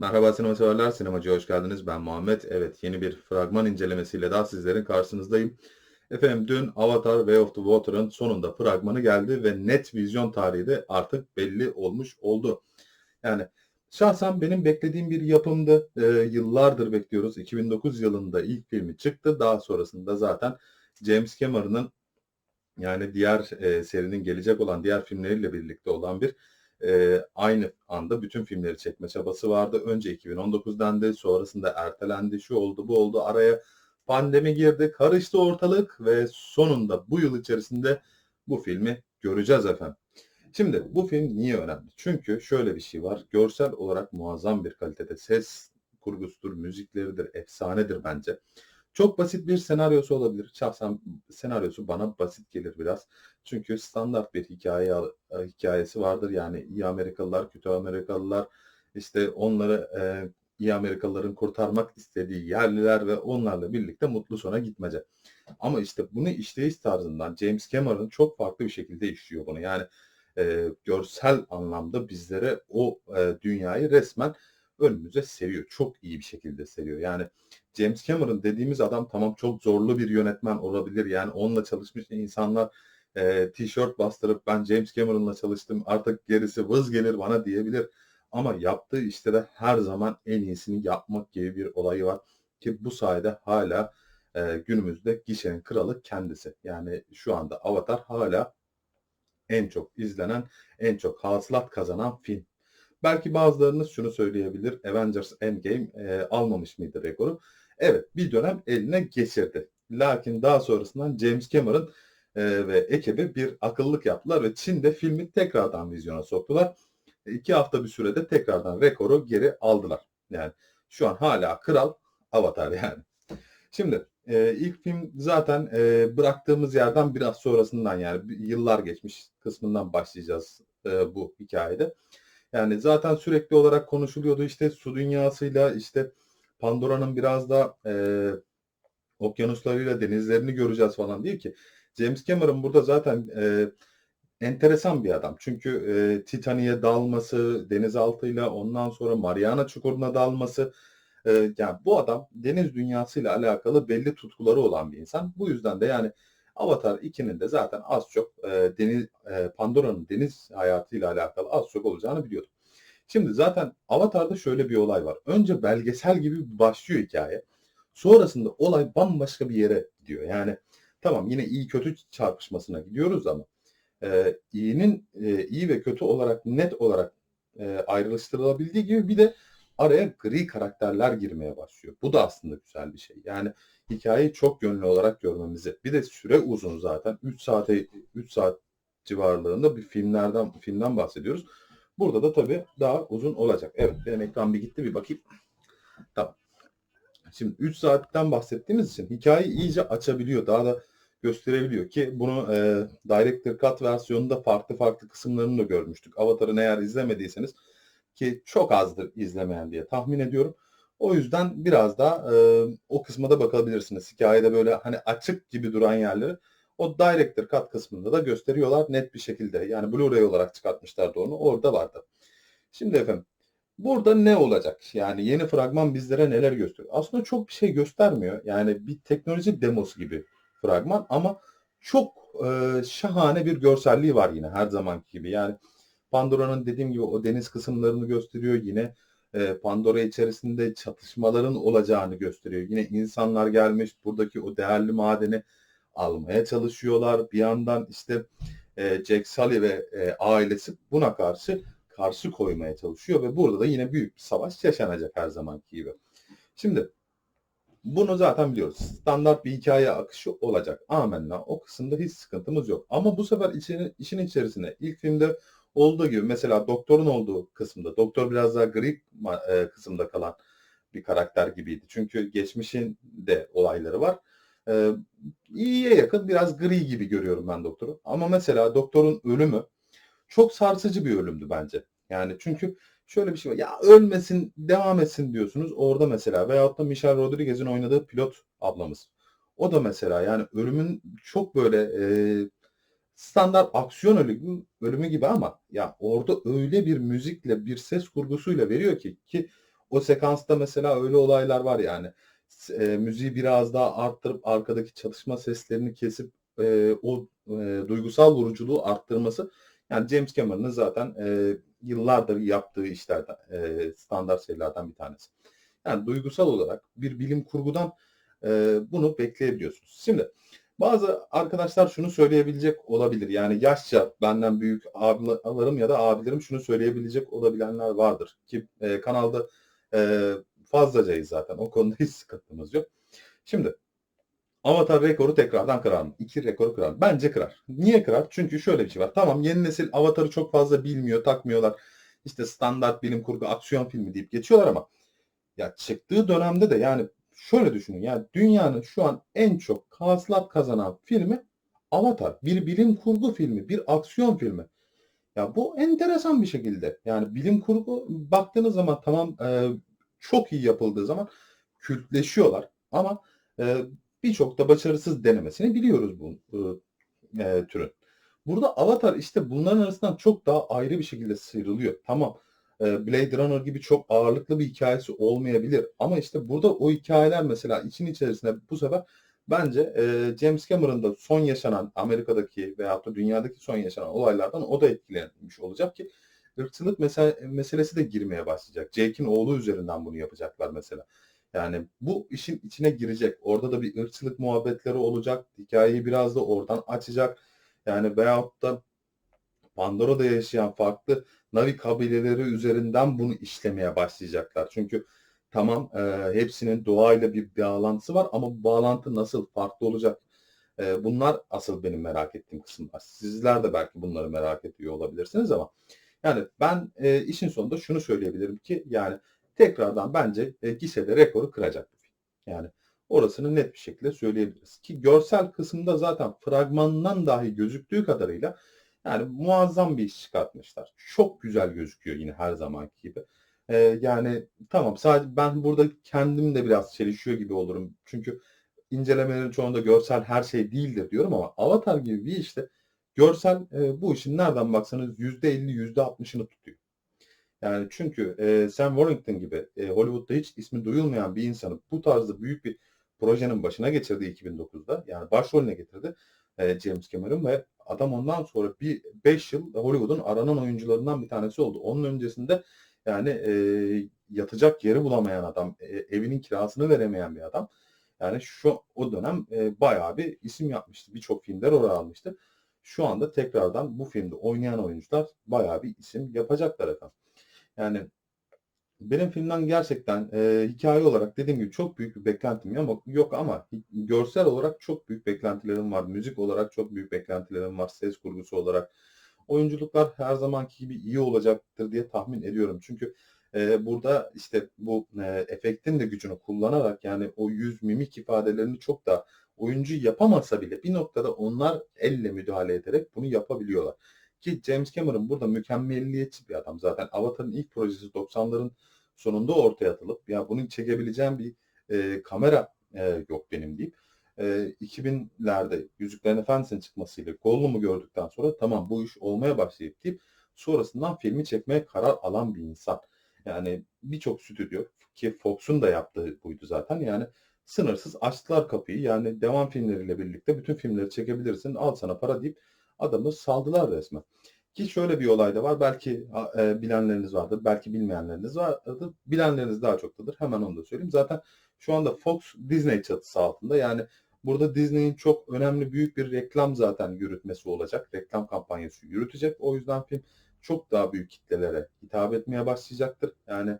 Merhaba sinema severler, sinemacıya hoş geldiniz. Ben Muhammed. Evet, yeni bir fragman incelemesiyle daha sizlerin karşınızdayım. Efendim dün Avatar Way of the Water'ın sonunda fragmanı geldi ve net vizyon tarihi de artık belli olmuş oldu. Yani şahsen benim beklediğim bir yapımdı. Ee, yıllardır bekliyoruz. 2009 yılında ilk filmi çıktı. Daha sonrasında zaten James Cameron'ın yani diğer e, serinin gelecek olan diğer filmleriyle birlikte olan bir e, aynı anda bütün filmleri çekme çabası vardı. Önce 2019 dendi, sonrasında ertelendi, şu oldu, bu oldu. Araya pandemi girdi, karıştı ortalık ve sonunda bu yıl içerisinde bu filmi göreceğiz efendim. Şimdi bu film niye önemli? Çünkü şöyle bir şey var. Görsel olarak muazzam bir kalitede. Ses kurgusudur, müzikleridir, efsanedir bence. Çok basit bir senaryosu olabilir. Şahsen senaryosu bana basit gelir biraz. Çünkü standart bir hikaye e, hikayesi vardır. Yani iyi Amerikalılar, kötü Amerikalılar, işte onları e, iyi Amerikalıların kurtarmak istediği yerliler ve onlarla birlikte mutlu sona gitmece. Ama işte bunu işleyiş tarzından James Cameron çok farklı bir şekilde işliyor bunu. Yani e, görsel anlamda bizlere o e, dünyayı resmen önümüze seriyor. Çok iyi bir şekilde seriyor. Yani James Cameron dediğimiz adam tamam çok zorlu bir yönetmen olabilir. Yani onunla çalışmış insanlar e, tişört bastırıp ben James Cameron'la çalıştım artık gerisi vız gelir bana diyebilir. Ama yaptığı işte de her zaman en iyisini yapmak gibi bir olayı var. Ki bu sayede hala e, günümüzde gişenin kralı kendisi. Yani şu anda Avatar hala en çok izlenen, en çok hasılat kazanan film. Belki bazılarınız şunu söyleyebilir. Avengers Endgame e, almamış mıydı rekoru? Evet bir dönem eline geçirdi. Lakin daha sonrasından James Cameron e, ve ekibi bir akıllık yaptılar ve Çin'de filmi tekrardan vizyona soktular. E, iki hafta bir sürede tekrardan rekoru geri aldılar. Yani şu an hala kral Avatar yani. Şimdi e, ilk film zaten e, bıraktığımız yerden biraz sonrasından yani yıllar geçmiş kısmından başlayacağız e, bu hikayede. Yani zaten sürekli olarak konuşuluyordu işte su dünyasıyla işte Pandora'nın biraz da e, okyanuslarıyla denizlerini göreceğiz falan diye ki James Cameron burada zaten e, enteresan bir adam. Çünkü e, Titanic'e dalması, denizaltıyla ondan sonra Mariana Çukuru'na dalması e, yani bu adam deniz dünyasıyla alakalı belli tutkuları olan bir insan. Bu yüzden de yani Avatar 2'nin de zaten az çok e, deniz e, Pandora'nın deniz hayatıyla alakalı az çok olacağını biliyordum. Şimdi zaten Avatar'da şöyle bir olay var. Önce belgesel gibi başlıyor hikaye. Sonrasında olay bambaşka bir yere gidiyor. Yani tamam yine iyi kötü çarpışmasına gidiyoruz ama e, iyinin e, iyi ve kötü olarak net olarak e, ayrıştırılabildiği gibi bir de araya gri karakterler girmeye başlıyor. Bu da aslında güzel bir şey. Yani hikayeyi çok yönlü olarak görmemizi. Bir de süre uzun zaten. 3 saate 3 saat civarlarında bir filmlerden filmden bahsediyoruz. Burada da tabii daha uzun olacak. Evet benim ekran bir gitti bir bakayım. Tamam. Şimdi 3 saatten bahsettiğimiz için hikayeyi iyice açabiliyor. Daha da gösterebiliyor ki bunu e, Director Cut versiyonunda farklı farklı kısımlarını da görmüştük. Avatar'ı eğer izlemediyseniz ki çok azdır izlemeyen diye tahmin ediyorum. O yüzden biraz da e, o kısma da bakabilirsiniz. Hikayede böyle hani açık gibi duran yerleri o Director Cut kısmında da gösteriyorlar net bir şekilde. Yani Blu-ray olarak çıkartmışlardı onu. Orada vardı. Şimdi efendim burada ne olacak? Yani yeni fragman bizlere neler gösteriyor? Aslında çok bir şey göstermiyor. Yani bir teknoloji demosu gibi fragman ama çok e, şahane bir görselliği var yine her zamanki gibi. Yani Pandora'nın dediğim gibi o deniz kısımlarını gösteriyor. Yine e, Pandora içerisinde çatışmaların olacağını gösteriyor. Yine insanlar gelmiş buradaki o değerli madeni almaya çalışıyorlar. Bir yandan işte e, Jack Sully ve e, ailesi buna karşı karşı koymaya çalışıyor ve burada da yine büyük bir savaş yaşanacak her zamanki gibi. Şimdi bunu zaten biliyoruz. Standart bir hikaye akışı olacak. Amenna. O kısımda hiç sıkıntımız yok. Ama bu sefer işin, işin içerisine ilk filmde olduğu gibi mesela doktorun olduğu kısımda doktor biraz daha gri e, kısımda kalan bir karakter gibiydi. Çünkü geçmişin de olayları var. E, iyiye yakın biraz gri gibi görüyorum ben doktoru. Ama mesela doktorun ölümü çok sarsıcı bir ölümdü bence. Yani çünkü şöyle bir şey var. Ya ölmesin, devam etsin diyorsunuz. Orada mesela veyahut da Michelle Rodriguez'in oynadığı pilot ablamız. O da mesela yani ölümün çok böyle e, standart aksiyon ölümü, ölümü gibi ama ya orada öyle bir müzikle bir ses kurgusuyla veriyor ki ki O sekansta mesela öyle olaylar var yani. Eee, müziği biraz daha arttırıp arkadaki çatışma seslerini kesip, eee, o, eee, duygusal vuruculuğu arttırması, yani James Cameron'ın zaten, eee, yıllardır yaptığı işlerden, eee, standart şeylerden bir tanesi. Yani duygusal olarak bir bilim kurgudan, eee, bunu bekleyebiliyorsunuz. Şimdi bazı arkadaşlar şunu söyleyebilecek olabilir, yani yaşça benden büyük ablalarım ya da abilerim şunu söyleyebilecek olabilenler vardır ki, eee, kanalda, eee, fazlacayız zaten. O konuda hiç sıkıntımız yok. Şimdi Avatar rekoru tekrardan kırar mı? 2 rekoru kırar mı? Bence kırar. Niye kırar? Çünkü şöyle bir şey var. Tamam yeni nesil Avatar'ı çok fazla bilmiyor, takmıyorlar. İşte standart bilim kurgu aksiyon filmi deyip geçiyorlar ama ya çıktığı dönemde de yani şöyle düşünün ya dünyanın şu an en çok hasılat kazanan filmi Avatar. Bir bilim kurgu filmi, bir aksiyon filmi. Ya bu enteresan bir şekilde yani bilim kurgu baktığınız zaman tamam, eee, çok iyi yapıldığı zaman kültleşiyorlar ama, eee, birçok da başarısız denemesini biliyoruz bu, ııı, eee, türün. Burada Avatar işte bunların arasından çok daha ayrı bir şekilde sıyrılıyor. Tamam, eee, Blade Runner gibi çok ağırlıklı bir hikâyesi olmayabilir ama işte burada o hikâyeler mesela için içerisinde bu sefer bence, eee, James Cameron'da son yaşanan Amerika'daki veyahut da dünyadaki son yaşanan olaylardan o da etkilenmiş olacak ki ırkçılık mese meselesi de girmeye başlayacak. Jake'in oğlu üzerinden bunu yapacaklar mesela. Yani bu işin içine girecek. Orada da bir ırkçılık muhabbetleri olacak. Hikâyeyi biraz da oradan açacak. Yani veyahut da Pandora'da yaşayan farklı Na'vi kabileleri üzerinden bunu işlemeye başlayacaklar. Çünkü tamam, eee, hepsinin doğayla bir bağlantısı var ama bu bağlantı nasıl farklı olacak? Eee, bunlar asıl benim merak ettiğim kısımlar. Sizler de belki bunları merak ediyor olabilirsiniz ama yani ben, eee, işin sonunda şunu söyleyebilirim ki yani tekrardan bence, eee, gişede rekoru kıracak film. Yani orasını net bir şekilde söyleyebiliriz ki görsel kısımda zaten fragmandan dahi gözüktüğü kadarıyla yani muazzam bir iş çıkartmışlar. Çok güzel gözüküyor yine her zamanki gibi. Eee, yani tamam sadece ben burada kendim de biraz çelişiyor gibi olurum. Çünkü incelemelerin çoğunda görsel her şey değildir diyorum ama Avatar gibi bir işte görsel, eee, bu işin nereden baksanız %50 %60'ını tutuyor. Yani çünkü, eee, Sam Worthington gibi, eee, Hollywood'da hiç ismi duyulmayan bir insanı bu tarzda büyük bir projenin başına geçirdi 2009'da. Yani başrolüne getirdi, eee, James Cameron ve adam ondan sonra bir 5 yıl Hollywood'un aranan oyuncularından bir tanesi oldu. Onun öncesinde yani, eee, yatacak yeri bulamayan adam, eee, evinin kirasını veremeyen bir adam. Yani şu o dönem, eee, bayağı bir isim yapmıştı. Birçok filmde rol almıştı. Şu anda tekrardan bu filmde oynayan oyuncular bayağı bir isim yapacaklar efendim. Yani benim filmden gerçekten, eee, hikâye olarak dediğim gibi çok büyük bir beklentim yama yok ama görsel olarak çok büyük beklentilerim var. Müzik olarak çok büyük beklentilerim var. Ses kurgusu olarak. Oyunculuklar her zamanki gibi iyi olacaktır diye tahmin ediyorum. Çünkü, eee, burada işte bu, eee, efektin de gücünü kullanarak yani o yüz, mimik ifadelerini çok daha oyuncu yapamasa bile bir noktada onlar elle müdahale ederek bunu yapabiliyorlar. Ki James Cameron burada mükemmeliyetçi bir adam zaten. Avatar'ın ilk projesi 90'ların sonunda ortaya atılıp ya bunu çekebileceğim bir, eee, kamera, eee, yok benim deyip, eee, 2000'lerde Yüzüklerin Efendisi'nin çıkmasıyla Gollum'u gördükten sonra tamam bu iş olmaya başlayıp deyip sonrasından filmi çekmeye karar alan bir insan. Yani birçok stüdyo ki Fox'un da yaptığı buydu zaten yani sınırsız açtılar kapıyı. Yani devam filmleriyle birlikte bütün filmleri çekebilirsin, al sana para deyip adamı saldılar resmen. Ki şöyle bir olay da var. Belki eee, bilenleriniz vardır, belki bilmeyenleriniz vardır. Bilenleriniz daha çoktadır. Hemen onu da söyleyeyim. Zaten şu anda Fox, Disney çatısı altında. Yani burada Disney'in çok önemli büyük bir reklam zaten yürütmesi olacak. Reklam kampanyası yürütecek. O yüzden film çok daha büyük kitlelere hitap etmeye başlayacaktır. Yani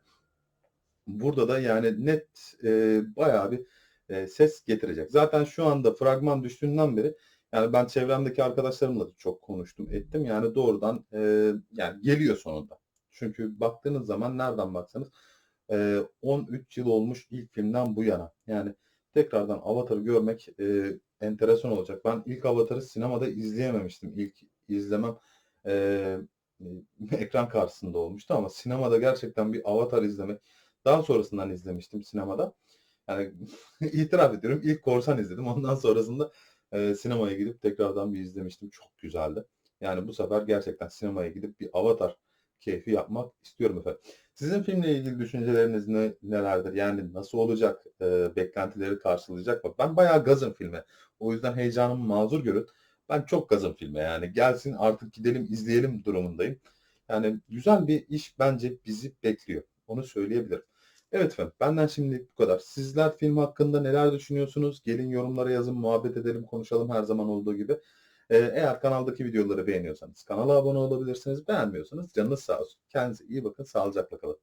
burada da yani net, eee, bayağı bir, eee, ses getirecek. Zaten şu anda fragman düştüğünden beri yani ben çevremdeki arkadaşlarımla da çok konuştum, ettim. Yani doğrudan, eee, yani geliyor sonunda. Çünkü baktığınız zaman nereden baksanız, eee, 13 yıl olmuş ilk filmden bu yana. Yani tekrardan Avatar'ı görmek, eee, enteresan olacak. Ben ilk Avatar'ı sinemada izleyememiştim. İlk izlemem, eee, ekran karşısında olmuştu ama sinemada gerçekten bir Avatar izlemek daha sonrasından izlemiştim sinemada. Yani itiraf ediyorum ilk Korsan izledim. Ondan sonrasında, eee, sinemaya gidip tekrardan bir izlemiştim. Çok güzeldi. Yani bu sefer gerçekten sinemaya gidip bir Avatar keyfi yapmak istiyorum efendim. Sizin filmle ilgili düşünceleriniz ne, nelerdir? Yani nasıl olacak? Eee, beklentileri karşılayacak mı? Ben bayağı gazım filme. O yüzden heyecanımı mazur görün. Ben çok gazım filme yani. Gelsin artık gidelim izleyelim durumundayım. Yani güzel bir iş bence bizi bekliyor. Onu söyleyebilirim. Evet efendim benden şimdilik bu kadar. Sizler film hakkında neler düşünüyorsunuz? Gelin yorumlara yazın, muhabbet edelim, konuşalım her zaman olduğu gibi. Eee, eğer kanaldaki videoları beğeniyorsanız kanala abone olabilirsiniz. Beğenmiyorsanız canınız sağ olsun. Kendinize iyi bakın, sağlıcakla kalın.